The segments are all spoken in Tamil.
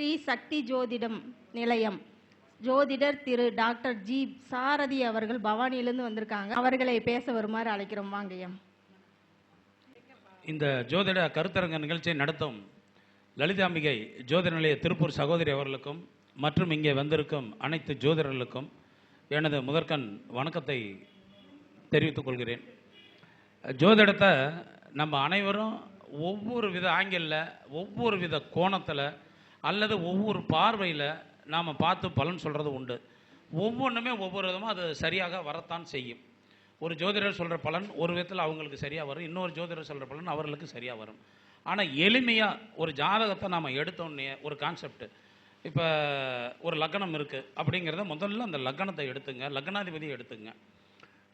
ஸ்ரீ சக்தி ஜோதிடம் நிலையம். ஜோதிடர் திரு டாக்டர் ஜி சாரதி அவர்கள் பவானியிலிருந்து வந்திருக்காங்க. அவர்களை பேச வருமாறு அழைக்கிறோம். வாங்கய்யா இந்த ஜோதிட கருத்தரங்க நிகழ்ச்சியை நடத்தும் லலிதாம்பிகை ஜோதிட நிலைய திருப்பூர் சகோதரி அவர்களுக்கும் மற்றும் இங்கே வந்திருக்கும் அனைத்து ஜோதிடர்களுக்கும் எனது முதற்கண் வணக்கத்தை தெரிவித்துக் கொள்கிறேன். ஜோதிடத்தை நம்ம அனைவரும் ஒவ்வொரு வித ஆங்கிளில் ஒவ்வொரு வித கோணத்தில் அல்லது ஒவ்வொரு பார்வையில் நாம் பார்த்து பலன் சொல்கிறது உண்டு. ஒவ்வொன்றுமே ஒவ்வொரு விதமாக அது சரியாக வரத்தான் செய்யும். ஒரு ஜோதிடர் சொல்கிற பலன் ஒரு விதத்தில் அவங்களுக்கு சரியாக வரும். இன்னொரு ஜோதிடர் சொல்கிற பலன் அவர்களுக்கு சரியாக வரும். ஆனால் எளிமையாக ஒரு ஜாதகத்தை நாம் எடுத்தோடனே ஒரு கான்செப்ட் இப்போ ஒரு லக்னம் இருக்குது அப்படிங்கிறத முதல்ல அந்த லக்னத்தை எடுத்துங்க லக்னாதிபதியை எடுத்துங்க.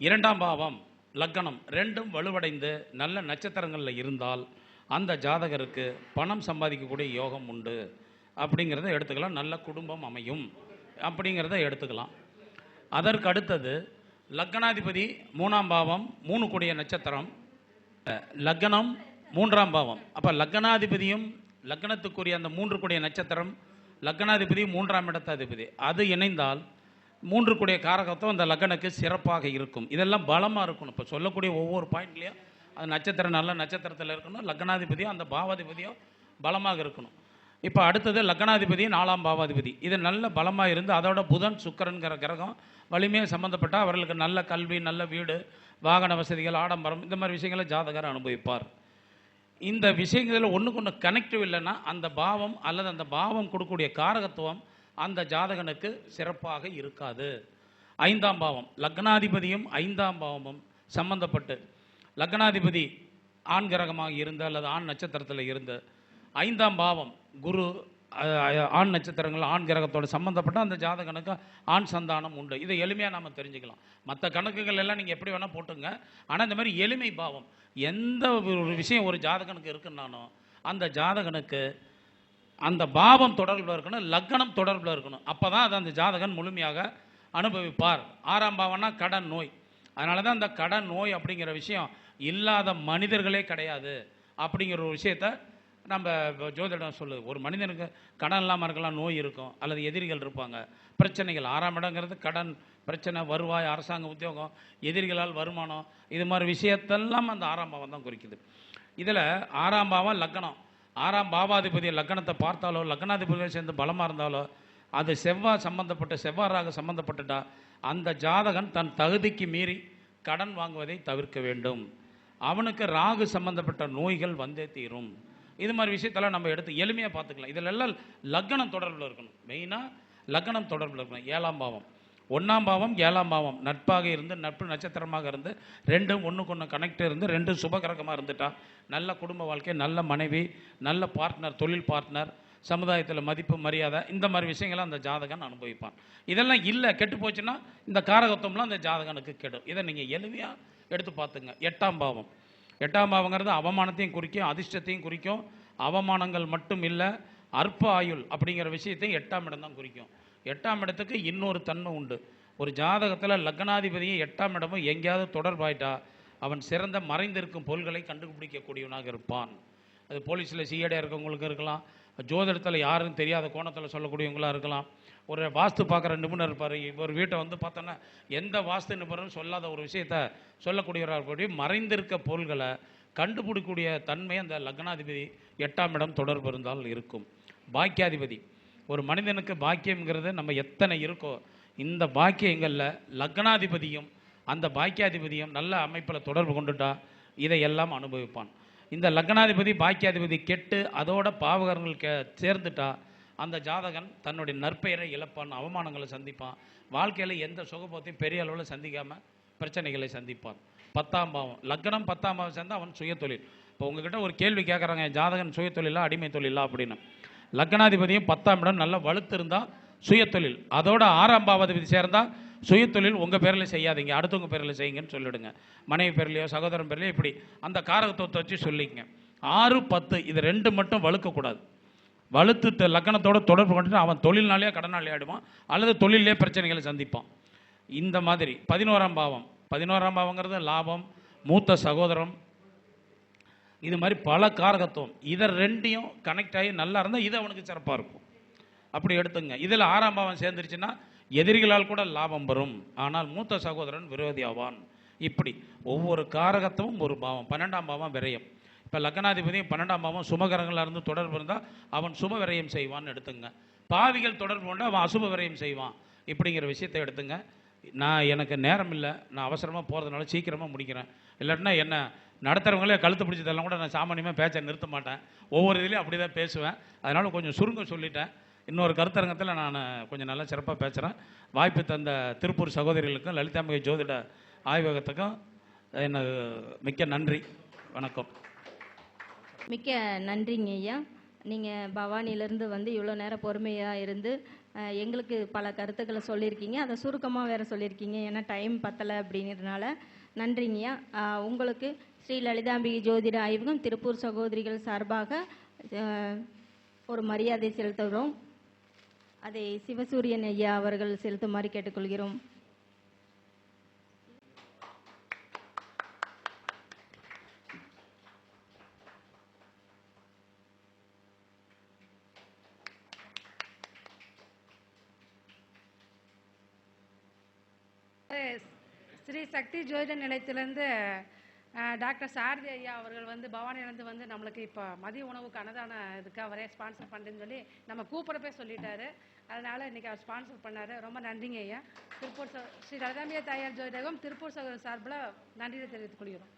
இரண்டாம் பாவம் லக்னம் ரெண்டும் வலுவடைந்து நல்ல நட்சத்திரங்களில் இருந்தால் அந்த ஜாதகருக்கு பணம் சம்பாதிக்கக்கூடிய யோகம் உண்டு. அப்படிங்கிறத எடுத்துக்கலாம். நல்ல குடும்பம் அமையும் அப்படிங்கிறத எடுத்துக்கலாம். அதற்கு அடுத்தது லக்னாதிபதி மூணாம் பாவம் மூணு கூடிய நட்சத்திரம். லக்னம் மூன்றாம் பாவம். அப்போ லக்னாதிபதியும் லக்னத்துக்குரிய அந்த மூன்று கூடிய நட்சத்திரம் லக்னாதிபதி மூன்றாம் இடத்தாதிபதி. அது இணைந்தால் மூன்று கூடிய காரகத்தும் அந்த லக்னுக்கு சிறப்பாக இருக்கும். இதெல்லாம் பலமாக இருக்கணும். இப்போ சொல்லக்கூடிய ஒவ்வொரு பாயிண்ட்லேயும் அது நட்சத்திரம் நல்ல நட்சத்திரத்தில் இருக்கணும். லக்னாதிபதியும் அந்த பாவாதிபதியும் பலமாக இருக்கணும். இப்போ அடுத்தது லக்னாதிபதி நாலாம் பாவாதிபதி. இது நல்ல பலமாக இருந்து அதோட புதன் சுக்கரன்கிற கிரகம் வலிமையாக சம்மந்தப்பட்ட அவர்களுக்கு நல்ல கல்வி நல்ல வீடு வாகன வசதிகள் ஆடம்பரம் இந்த மாதிரி விஷயங்களை ஜாதகர் அனுபவிப்பார். இந்த விஷயங்களில் ஒன்றுக்கு ஒன்று கனெக்டிவ் இல்லைன்னா அந்த பாவம் அல்லது அந்த பாவம் கொடுக்கக்கூடிய காரகத்துவம் அந்த ஜாதகனுக்கு சிறப்பாக இருக்காது. ஐந்தாம் பாவம் லக்னாதிபதியும் ஐந்தாம் பாவமும் சம்பந்தப்பட்டு லக்னாதிபதி ஆண் கிரகமாக இருந்து அல்லது ஆண் நட்சத்திரத்தில் இருந்து ஐந்தாம் பாவம். குரு ஆண் நட்சத்திரங்கள் ஆண் கிரகத்தோட சம்மந்தப்பட்ட அந்த ஜாதகனுக்கு ஆண் சந்தானம் உண்டு. இதை எளிமையாக நாம் தெரிஞ்சுக்கலாம். மற்ற கணக்குகள் எல்லாம் நீங்கள் எப்படி வேணால் போட்டுங்க. ஆனால் இந்த மாதிரி எளிமை பாவம். எந்த ஒரு விஷயம் ஒரு ஜாதகனுக்கு இருக்குன்னாலும் அந்த ஜாதகனுக்கு அந்த பாவம் தொடர்பில் இருக்கணும் லக்னம் தொடர்பில் இருக்கணும். அப்போ தான் அது அந்த ஜாதகன் முழுமையாக அனுபவிப்பார். ஆறாம் பாவம்னா கடன் நோய். அதனால தான் அந்த கடன் நோய் அப்படிங்கிற விஷயம் இல்லாத மனிதர்களே கிடையாது. அப்படிங்கிற ஒரு விஷயத்த நம்ம ஜோதிடம் சொல்லுது. ஒரு மனிதனுக்கு கடன் இல்லாமல் இருக்கலாம் நோய் இருக்கும் அல்லது எதிரிகள் இருப்பாங்க. பிரச்சனைகள் ஆறாம் இடங்கிறது கடன் பிரச்சனை வருவாய் அரசாங்க உத்தியோகம் எதிரிகளால் வருமானம் இது மாதிரி விஷயத்தெல்லாம் அந்த ஆறாம் பாவம் தான் குறிக்குது. இதில் ஆறாம் பாவம் லக்னம் ஆறாம் பாவாதிபதி லக்னத்தை பார்த்தாலோ லக்னாதிபதியோட சேர்ந்து பலமாக இருந்தாலோ அது செவ்வாய் சம்பந்தப்பட்ட செவ்வாறாக சம்பந்தப்பட்டுட்டா அந்த ஜாதகன் தன் தகுதிக்கு மீறி கடன் வாங்குவதை தவிர்க்க வேண்டும். அவனுக்கு ராகு சம்பந்தப்பட்ட நோய்கள் வந்தே தீரும். இது மாதிரி விஷயத்தெல்லாம் நம்ம எடுத்து எளிமையாக பார்த்துக்கலாம். இதில் எல்லாம் லக்னம் தொடர்பில் இருக்கணும். மெயினாக லக்னம் தொடர்பில் இருக்கணும். ஏழாம் பாவம். ஒன்றாம் பாவம் ஏழாம் பாவம். நட்பாக இருந்து நட்பு நட்சத்திரமாக இருந்து ரெண்டும் ஒன்றுக்கு ஒன்று கனெக்ட் இருந்து ரெண்டும் சுபகிரகமாக இருந்துட்டா நல்ல குடும்ப வாழ்க்கை நல்ல மனைவி நல்ல பார்ட்னர் தொழில் பார்ட்னர் சமுதாயத்தில் மதிப்பு மரியாதை இந்த மாதிரி விஷயங்கள்லாம் அந்த ஜாதகன் அனுபவிப்பான். இதெல்லாம் இல்லை கெட்டு போச்சுன்னா இந்த காரகத்துவம்லாம் அந்த ஜாதகனுக்கு கெடும். இதை நீங்கள் எளிமையாக எடுத்து பார்த்துங்க. எட்டாம் பாவம். எட்டாம் பாவங்கிறது அவமானத்தையும் குறிக்கும் அதிர்ஷ்டத்தையும் குறிக்கும். அவமானங்கள் மட்டும் இல்லை அற்ப ஆயுள் அப்படிங்கிற விஷயத்தையும் எட்டாம் இடம் தான் குறிக்கும். எட்டாம் இடத்துக்கு இன்னொரு தன்மை உண்டு. ஒரு ஜாதகத்தில் லக்னாதிபதியும் எட்டாம் இடமும் எங்கேயாவது தொடர்பாயிட்டா அவன் சிறந்த மறைந்திருக்கும் பொருள்களை கண்டுபிடிக்கக்கூடியவனாக இருப்பான். அது போலீஸில் சிஐடியாக இருக்கவங்களுக்கு இருக்கலாம் ஜோதிடத்தில் யாருன்னு தெரியாத கோணத்தில் சொல்லக்கூடியவங்களா இருக்கலாம். ஒரு வாஸ்து பார்க்குற நிபுணர் இருப்பார். ஒரு வீட்டை வந்து பார்த்தோன்னா எந்த வாஸ்து நிபுணரும் சொல்லாத ஒரு விஷயத்த சொல்லக்கூடியவராக இருக்கக்கூடிய மறைந்திருக்க பொருள்களை கண்டுபிடிக்கக்கூடிய தன்மை அந்த லக்னாதிபதி எட்டாம் இடம் தொடர்பு இருந்தால் இருக்கும். பாக்கியாதிபதி. ஒரு மனிதனுக்கு பாக்கியம்ங்கிறது நம்ம எத்தனை இருக்கோ இந்த பாக்கியங்களில் லக்னாதிபதியும் அந்த பாக்கியாதிபதியும் நல்ல அமைப்பில் தொடர்பு கொண்டுட்டா இதையெல்லாம் அனுபவிப்பான். இந்த லக்னாதிபதி பாக்கியாதிபதி கெட்டு அதோட பாவகர்கள் கே சேர்ந்துட்டா அந்த ஜாதகன் தன்னுடைய நற்பெயரை இழப்பான் அவமானங்களை சந்திப்பான். வாழ்க்கையில் எந்த சுகபோத்தையும் பெரிய அளவில் சந்திக்காமல் பிரச்சனைகளை சந்திப்பான். பத்தாம் பாவம். லக்னம் பத்தாம் பாவம் சேர்ந்தால் அவன் சுயத்தொழில் இப்போ உங்ககிட்ட ஒரு கேள்வி கேட்குறாங்க ஜாதகன் சுயத்தொழிலா அடிமை தொழிலா அப்படின்னு. லக்னாதிபதியும் பத்தாம் இடம் நல்லா வலுத்து இருந்தால் சுயத்தொழில் அதோட ஆறாம் பாவாதிபதி சுயத்தொழில் உங்கள் பேரில் செய்யாதீங்க அடுத்தவங்க பேரில் செய்யுங்கன்னு சொல்லிவிடுங்க மனைவி பேர்லையோ சகோதரன் பேர்லையோ இப்படி அந்த காரகத்துவத்தை வச்சு சொல்லிக்கங்க. ஆறு பத்து இது ரெண்டு மட்டும் வலுக்கக்கூடாது வலுத்து லக்கணத்தோட தொடர்பு கொண்டு அவன் தொழில்னாலேயே கடனாளி ஆயிடுவான் அல்லது தொழிலே பிரச்சனைகளை சந்திப்பான். இந்த மாதிரி பதினோராம் பாவம். பதினோராம் பாவங்கிறது லாபம் மூத்த சகோதரம். இது மாதிரி பல காரகத்துவம். இதை ரெண்டையும் கனெக்ட் ஆகி நல்லா இருந்தால் இது அவனுக்கு சிறப்பாக இருக்கும். அப்படி எடுத்துங்க. இதில் ஆறாம் பாவம் சேர்ந்துருச்சுன்னா எதிரிகளால் கூட லாபம் வரும். ஆனால் மூத்த சகோதரன் விரோதி ஆவான். இப்படி ஒவ்வொரு காரகத்தும் ஒரு பாவம். பன்னெண்டாம் பாவம் விரயம். இப்போ லக்னாதிபதியும் பன்னெண்டாம் பாவம் சுமகரங்களாக இருந்து தொடர்பு இருந்தால் அவன் சும விரயம் செய்வான்னு எடுத்துங்க. பாவிகள் தொடர்பு கொண்டு அவன் அசுப விரயம் செய்வான். இப்படிங்கிற விஷயத்தை எடுத்துங்க. நான் எனக்கு நேரம் இல்லை. நான் அவசரமாக போகிறதுனால சீக்கிரமாக முடிக்கிறேன். இல்லாட்டினா என்ன நடத்துகிறவங்களே கழுத்து பிடிச்சதெல்லாம் கூட நான் சாமானியமாக பேச்சை நிறுத்த மாட்டேன். ஒவ்வொரு இதுலேயும் அப்படி தான் பேசுவேன். அதனால் கொஞ்சம் சுருங்க சொல்லிட்டேன். இன்னொரு கருத்தரங்கத்தில் நான் கொஞ்சம் நல்லா சிறப்பாக பேசுகிறேன் வாய்ப்பு தந்த திருப்பூர் சகோதரிகளுக்கும் லலிதாம்பிகை ஜோதிட ஆய்வகத்துக்கும் எனக்கு மிக்க நன்றி. வணக்கம். மிக்க நன்றிங்க ஐயா. நீங்கள் பவானியிலேருந்து வந்து இவ்வளோ நேரம் பொறுமையாக இருந்து எங்களுக்கு பல கருத்துக்களை சொல்லியிருக்கீங்க. அதை சுருக்கமாக வேற சொல்லியிருக்கீங்க. ஏன்னா டைம் பத்தலை அப்படிங்கிறதுனால நன்றிங்கய்யா உங்களுக்கு ஸ்ரீ லலிதாம்பிகை ஜோதிட ஆய்வகம் திருப்பூர் சகோதரிகள் சார்பாக ஒரு மரியாதை செலுத்துகிறோம். அதை சிவசூரியன் ஐயா அவர்கள் செலுத்துமாறு கேட்டுக்கொள்கிறோம். ஸ்ரீ சக்தி ஜோதிட நிலையத்திலிருந்து டாக்டர் சாரதி ஐயா அவர்கள் வந்து பவானியிலேருந்து வந்து நம்மளுக்கு இப்போ மதிய உணவுக்கு அன்னதான இதுக்கு அவரே ஸ்பான்சர் பண்ணுறேன்னு சொல்லி நம்ம கூப்பிட்றப்பே சொல்லிட்டாரு. அதனால் இன்னைக்கு அவர் ஸ்பான்சர் பண்ணார். ரொம்ப நன்றிங்க ஐயா. திருப்பூர் ஸ்ரீ ரதாமிய தாயார் ஜோதிடகம் திருப்பூர் சகோதரர் சார்பில் நன்றியை தெரிவித்துக் கொள்கிறோம்.